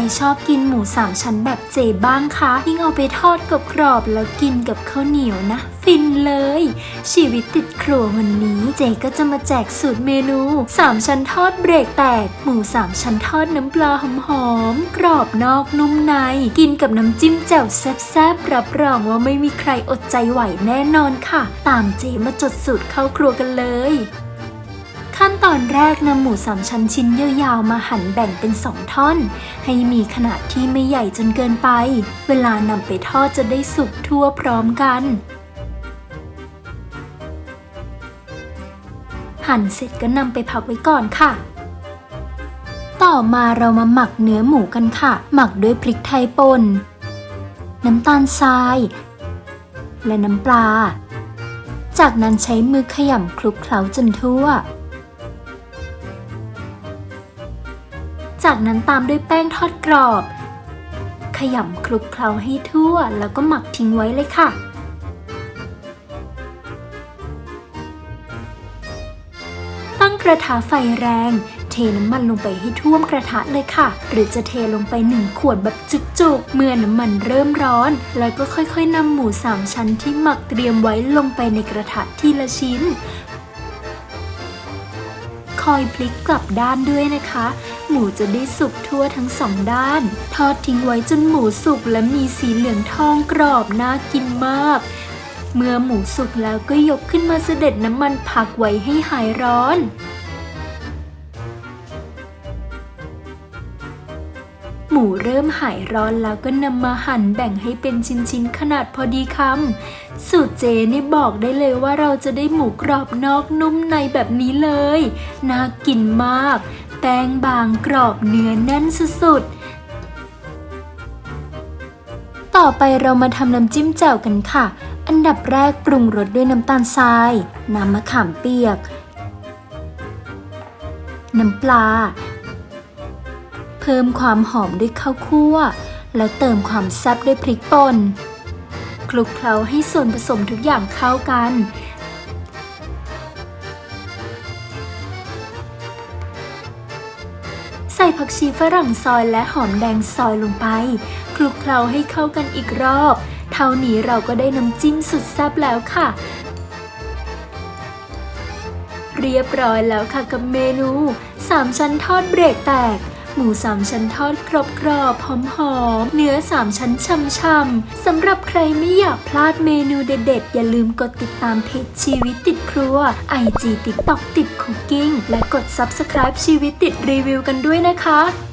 รชอบกินหมูสามชั้นแบบเจบ้างคะยิ่งเอาไปทอดกับกรอบๆแล้วกินกับข้าวเหนียวนะ ฟินเลย ชีวิตติดครัววันนี้เจก็จะมาแจกสูตรเมนูสามชั้นทอดเบรกแตก หมูสามชั้นทอดน้ำปลาหอมๆกรอบนอกนุ่มใน กินกับน้ำจิ้มแจ่วแซ่บๆรับรองว่าไม่มีใครอดใจไหวแน่นอนค่ะ ตามเจมาจดสูตรเข้าครัวกันเลย ขั้นตอนแรกนำหมูสามชั้นชิ้นยาวๆมาหั่นแบ่งเป็นสองท่อน ให้มีขนาดที่ไม่ใหญ่จนเกินไป เวลานำไปทอดจะได้สุกทั่วพร้อมกัน หั่นเสร็จก็นำไปพักไว้ก่อนค่ะ ต่อมาเรามาหมักเนื้อหมูกันค่ะ หมักด้วยพริกไทยป่นน้ำตาลทราย และน้ำปลา จากนั้นใช้มือขยำคลุกเคล้าจนทั่ว จากนั้นตามด้วยแป้งทอดกรอบ ขยำคลุกเคล้าให้ทั่วแล้วก็หมักทิ้งไว้เลยค่ะ ตั้งกระทะไฟแรง เทน้ำมันลงไปให้ท่วมกระทะเลยค่ะ หรือจะเทลงไปหนึ่งขวดแบบจุกๆ เมื่อน้ำมันเริ่มร้อน แล้วก็ค่อยๆนำหมูสามชั้นที่หมักเตรียมไว้ลงไปในกระทะทีละชิ้น คอยพลิกกลับด้านด้วยนะคะ หมูจะได้สุกทั่วทั้งสองด้าน ทอดทิ้งไว้จนหมูสุกและมีสีเหลืองทองกรอบน่ากินมาก เมื่อหมูสุกแล้วก็ยกขึ้นมาเสด็จน้ำมันผักไว้ให้หายร้อนหมูเริ่มหายร้อนแล้วก็นำมาหั่นแบ่งให้เป็นชิ้นๆ ขนาดพอดีคำ สูตรเจนี่บอกได้เลยว่าเราจะได้หมูกรอบนอกนุ่มในแบบนี้เลย น่ากินมาก แป้งบางกรอบเนื้อแน่นสุดๆ ต่อไปเรามาทำน้ำจิ้มแจ่วกันค่ะ อันดับแรกปรุงรสด้วยน้ำตาลทราย น้ำมะขามเปียก น้ำปลา เพิ่มความหอมด้วยข้าวคั่ว แล้วเติมความแซ่บด้วยพริกป่นคลุกเคล้าให้ส่วนผสมทุกอย่างเข้ากัน ส่ผักชีฝรั่งซอยและหอมแดงซอยลงไป คลุกเคล้าให้เข้ากันอีกรอบ เท่านี้เราก็ได้น้ำจิ้มสุดแซ่บแล้วค่ะ เรียบร้อยแล้วค่ะกับเมนู3ชั้นทอดเบรกแตก หมูสามชั้นทอดกรอบกรอบหอมหอมๆเนื้อสามชั้นช่ำๆสำหรับใครไม่อยากพลาดเมนูเด็ดๆ อย่าลืมกดติดตามเพจชีวิตติดครัว IG TikTok ติดคุกกิ้งและกด Subscribe ชีวิตติดรีวิวกันด้วยนะคะ